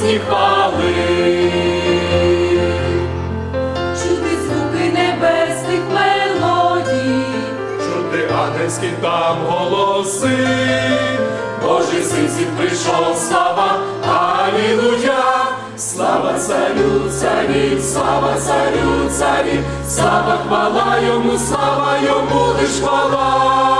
пісні Чути ангельські там голоси, Божий син світ прийшов, слава, Алілуя! Слава царю, царів, слава царю, царів, слава хвала йому, слава йому лиш. Хвала,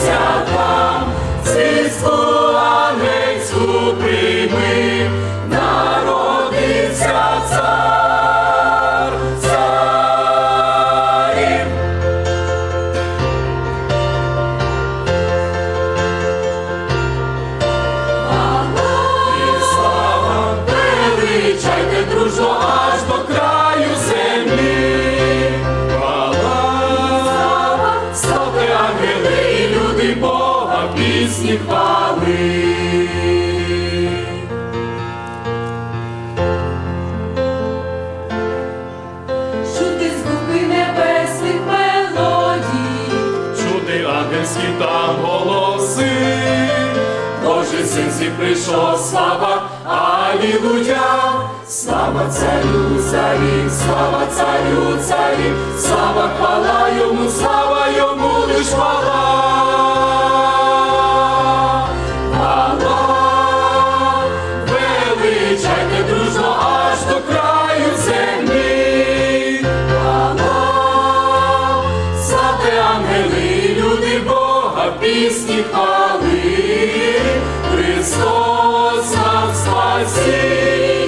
родився там, звістку ангельську прийми, пісні хвали. чути звуки небесних мелодій. Чути ангельські там голоси, Божий син свій прийшов, слава, Алілуя! Слава царю, царів, слава царю, царів, слава Олимпійські хали, Христос нас спасіння.